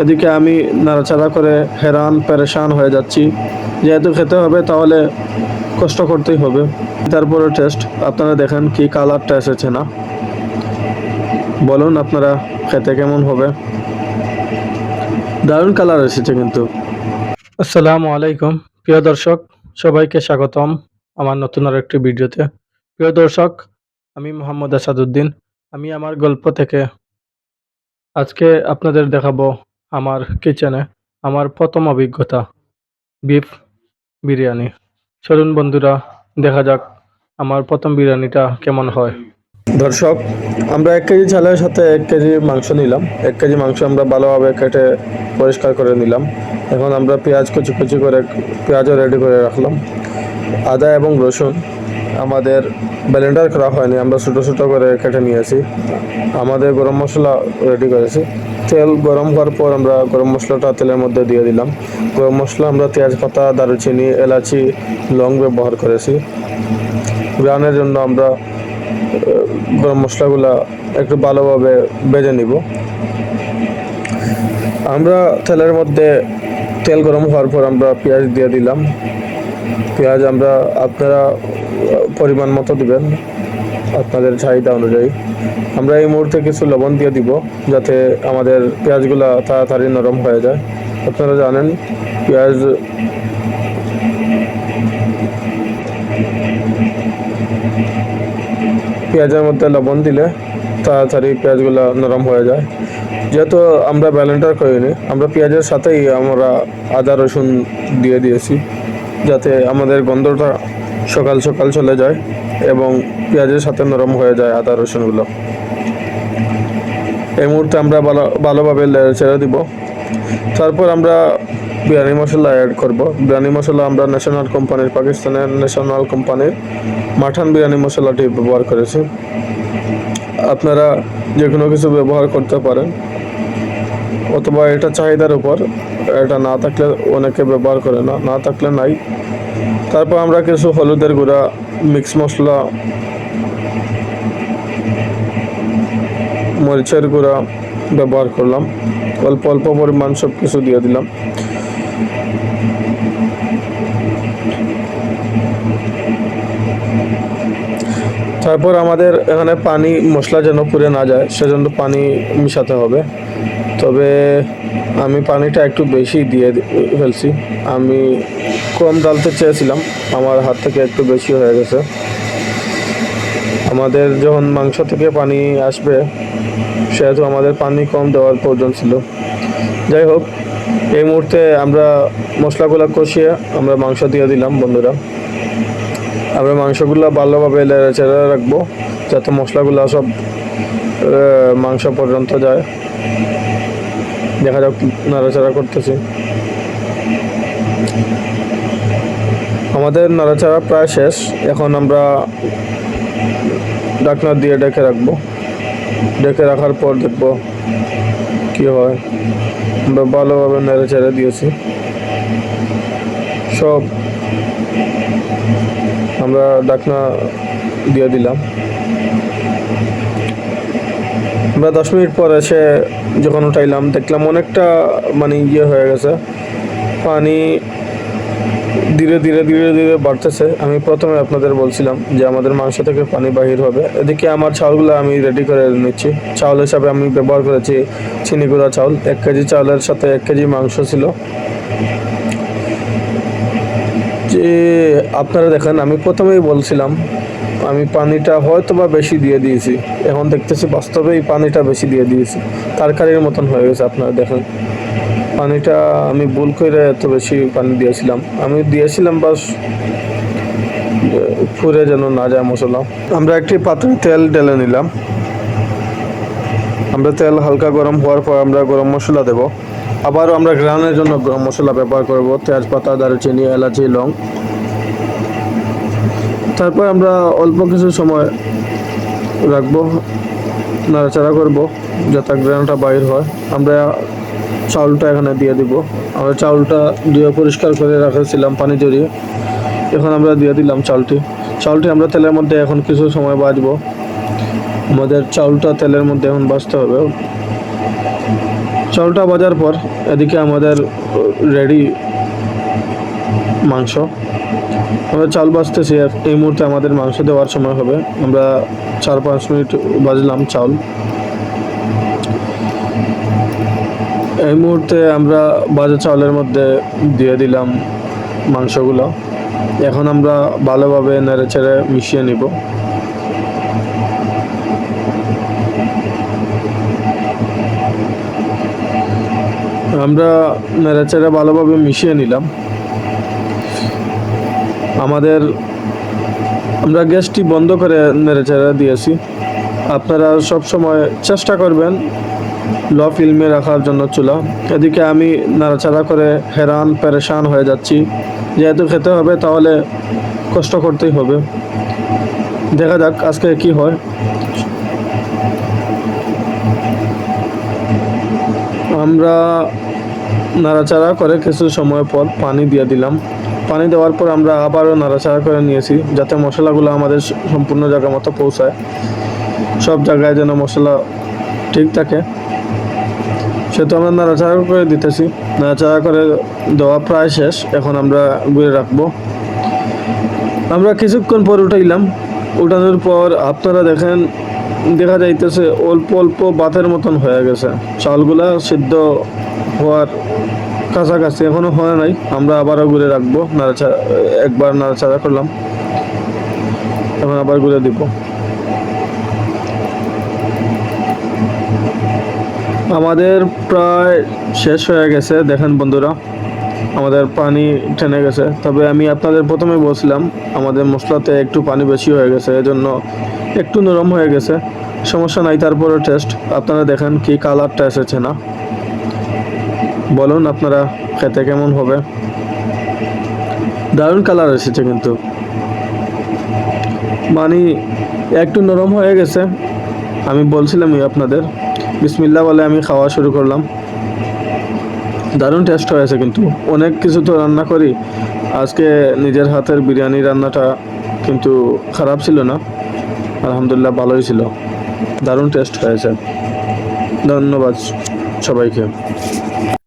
এদিকে আমি নাড়াচাড়া করে হেরান পেরেশান হয়ে যাচ্ছি। যেহেতু খেতে হবে, তাহলে কষ্ট করতেই হবে। তারপরে টেস্ট আপনারা দেখেন কি কালারটা এসেছে না। বলুন আপনারা খেতে কেমন হবে। দারুণ কালার এসেছে কিন্তু। আসসালামু আলাইকুম। প্রিয় দর্শক, সবাইকে স্বাগতম আমার নতুন আর একটি ভিডিওতে। প্রিয় দর্শক, আমি মোহাম্মদ আসাদুদ্দিন। আমি আমার গল্প থেকে আজকে আপনাদের দেখাবো আমার কিচেনে আমার প্রথম অভিজ্ঞতা, বিফ বিরিয়ানি। চলুন বন্ধুরা, দেখা যাক আমার প্রথম বিরিয়ানিটা কেমন হয়। দর্শক, আমরা এক কেজি চালের সাথে এক কেজি মাংস নিলাম। এক কেজি মাংস আমরা ভালোভাবে কেটে পরিষ্কার করে নিলাম। এখন আমরা পেঁয়াজ কুচি কুচি করে, পেঁয়াজও রেডি করে রাখলাম। আদা এবং রসুন আমাদের ব্লেন্ডার করা হয়নি, আমরা ছোটো ছোটো করে কেটে নিয়েছি। আমাদের গরম মশলা রেডি করেছি। তেল গরম হওয়ার পর আমরা গরম মশলাটা তেলের মধ্যে দিয়ে দিলাম। গরম মশলা আমরা তেজপাতা, দারুচিনি, এলাচি, লং ব্যবহার করেছি। গ্রানের জন্য আমরা গরম মশলাগুলা একটু ভালোভাবে বেজে নিব। আমরা তেলের মধ্যে তেল গরম হওয়ার পর আমরা পেঁয়াজ দিয়ে দিলাম। পেঁয়াজ আমরা আপনারা পরিমাণ মতো দিবেন আপনাদের চাহিদা অনুযায়ী। আমরা এই মুহূর্তে কিছু লবণ দিয়ে দিব যাতে আমাদের পেঁয়াজগুলা তাড়াতাড়ি নরম হয়ে যায়। আপনারা জানেন, পেঁয়াজ পেঁয়াজের মধ্যে লবণ দিলে তাড়াতাড়ি পেঁয়াজগুলো নরম হয়ে যায়। যেহেতু আমরা ব্যালেন্ডার করিনি, আমরা পেঁয়াজের সাথেই আমরা আদা রসুন দিয়ে দিয়েছি, যাতে আমাদের গন্ধটা সকাল সকাল চলে যায় এবং পেঁয়াজের সাথে নরম হয়ে যায় আদা রসুনগুলো। এই মুহূর্তে আমরা ভালো, ভালোভাবে ছেড়ে দিব। তারপর আমরা বিরিয়ানি মশলা অ্যাড করব। বিরিয়ানি মশলা আমরা ন্যাশনাল কোম্পানির পাকিস্তানের ন্যাশনাল কোম্পানির মাঠান বিরিয়ানি মশলাটি ব্যবহার করেছি। আপনারা যে কোনো কিছু ব্যবহার করতে পারেন। অথবা এটা চাহিদার উপর, এটা না থাকলে অনেকে ব্যবহার করে না না থাকলে নাই। তারপর আমরা কিছু হলুদের গুঁড়া মিক্স মশলা, মরিচের গুঁড়া ব্যবহার করলাম। অল্প অল্প পরিমাণ সব কিছু দিয়ে দিলাম। তারপর আমাদের এখানে পানি, মশলা যেন পুড়ে না যায়, সেজন্য পানি মিশাতে হবে। তবে আমি পানিটা একটু বেশি দিয়ে ফেলছি। আমি কম ডালতে চেয়েছিলাম, আমার হাত থেকে একটু বেশি হয়ে গেছে। আমাদের যখন মাংস থেকে পানি আসবে, সেহেতু আমাদের পানি কম দেওয়ার প্রয়োজন ছিল। যাই হোক, এই মুহূর্তে আমরা মশলাগুলো কষিয়ে আমরা মাংস দিয়ে দিলাম, বন্ধুরা। আমরা মাংসগুলো ভালোভাবে ছেড়ে রাখব, যাতে মশলাগুলো সব মাংস পর্যন্ত যায়। দেখা যাক নাড়াচাড়া করতেছি। আমাদের নাড়াচাড়া প্রায় শেষ। এখন আমরা ডাকনা দিয়ে ডেকে রাখব। ডেকে রাখার পর দেখব কি হয়। আমরা ভালোভাবে নেড়ে ছেড়ে দিয়েছি। সব আমরা ডাকনা দিয়ে দিলাম। আমরা দশ মিনিট পর এসে যখন উঠাইলাম, দেখলাম অনেকটা মানে ইয়ে হয়ে গেছে। পানি ধীরে ধীরে ধীরে ধীরে বাড়তেছে। আমি প্রথমে আপনাদের বলছিলাম যে আমাদের মাংস থেকে পানি বাহির হবে। এদিকে আমার চাউলগুলো আমি রেডি করে নিচ্ছি। চাউল হিসাবে আমি ব্যবহার করেছি চিনি গুঁড়া চাউল। এক কেজি চাউলের সাথে এক কেজি মাংস ছিল। যে আপনারা দেখেন, আমি প্রথমেই বলছিলাম আমি পানিটা হয়তো বা বেশি দিয়ে দিয়েছি। এখন দেখতেছি বাস্তবে এই পানিটা বেশি দিয়ে দিয়েছি। তরকারির মতন হয়ে গেছে আপনারা দেখেন। পানিটা আমি ভুল করে এত বেশি পানি দিয়েছিলাম। আমি দিয়েছিলাম বাস ফুরে যেন না যায় মশলা। আমরা একটি পাত্রে তেল ঢেলে নিলাম। আমরা তেল হালকা গরম হওয়ার পর আমরা গরম মশলা দেব। আবারও আমরা গ্রানের জন্য গরম মশলা ব্যবহার করব। তেজপাতা, দারুচিনি, এলাচি, লং। তারপর আমরা অল্প কিছু সময় রাখব, নাড়াচাড়া করব, যাতে গ্রানটা বাইর হয়। আমরা চাউলটা এখানে দিয়ে দিব। আমরা চাউলটা ধুয়ে পরিষ্কার করে রাখেছিলাম পানি জড়িয়ে। এখন আমরা দিয়ে দিলাম চাউলটি। চাউলটি আমরা তেলের মধ্যে এখন কিছু সময় বাজবো। আমাদের চাউলটা তেলের মধ্যে এখন বাজতে হবে। চাউলটা বাজার পর এদিকে আমাদের রেডি মাংস। আমরা চাল বাজতেছি এই মুহূর্তে আমাদের মাংস দেওয়ার সময় হবে। আমরা চার পাঁচ মিনিট বাজলাম চাউল এই মুহূর্তে আমরা বাজা চাউলের মধ্যে দিয়ে দিলাম মাংসগুলো। এখন আমরা ভালোভাবে নেড়ে চেড়ে মিশিয়ে নিব। আমরা নেড়ে চেড়ে ভালোভাবে মিশিয়ে নিলাম। আমাদের আমরা গ্যাসটি বন্ধ করে মেরে নেড়েচেড়ে দিয়েছি। আপনারা সব সময় চেষ্টা করবেন ল ফিল্মে রাখার জন্য চুলা। এদিকে আমি নাড়াচাড়া করে হেরান, পেরেশান হয়ে যাচ্ছি। যেহেতু খেতে হবে, তাহলে কষ্ট করতেই হবে। দেখা যাক আজকে কি হয়। আমরা নাড়াচাড়া করে কিছু সময় পর পানি দিয়ে দিলাম। পানি দেওয়ার পর আমরা আবারও নাড়াচাড়া করে নিয়েছি, যাতে মশলাগুলো আমাদের সম্পূর্ণ জায়গা মতো পৌঁছায়। সব জায়গায় যেন মশলা ঠিক থাকে। সে তো আমরা নাড়াচাড়া করে দিতেছি। নাড়াচাড়া করে দেওয়া প্রায় শেষ, এখন আমরা গুঁড়ে রাখব। আমরা কিছুক্ষণ পর উঠাইলাম উঠানোর পর আপনারা দেখেন, দেখা যাইতেছে অল্প অল্প বাতের মতন হয়ে গেছে। চালগুলা সিদ্ধ হওয়ার কাছাকাছি এখনও হয় নাই। আমরা আবারও ঘুরে রাখব। নাড়াচাড়া একবার নাড়াচাড়া করলাম। এখন আবার ঘুরে দিব। আমাদের প্রায় শেষ হয়ে গেছে, দেখেন বন্ধুরা। আমাদের পানি টেনে গেছে। তবে আমি আপনাদের প্রথমে বলছিলাম, আমাদের মশলাতে একটু পানি বেশি হয়ে গেছে, এজন্য একটু নরম হয়ে গেছে। সমস্যা নাই তারপরে টেস্ট আপনারা দেখেন কি কালারটা এসেছে না। বলুন আপনারা খেতে কেমন হবে? দারুণ কালার এসেছে কিন্তু। মানে একটু নরম হয়ে গেছে। আমি বলছিলামই আপনাদের বিসমিল্লা বলে আমি খাওয়া শুরু করলাম। দারুণ টেস্ট হয়েছে কিন্তু। অনেক কিছু তো রান্না করি। আজকে নিজের হাতের বিরিয়ানি রান্নাটা কিন্তু খারাপ ছিল না। আলহামদুলিল্লাহ ভালোই ছিল। দারুণ টেস্ট হয়েছে। ধন্যবাদ সবাইকে।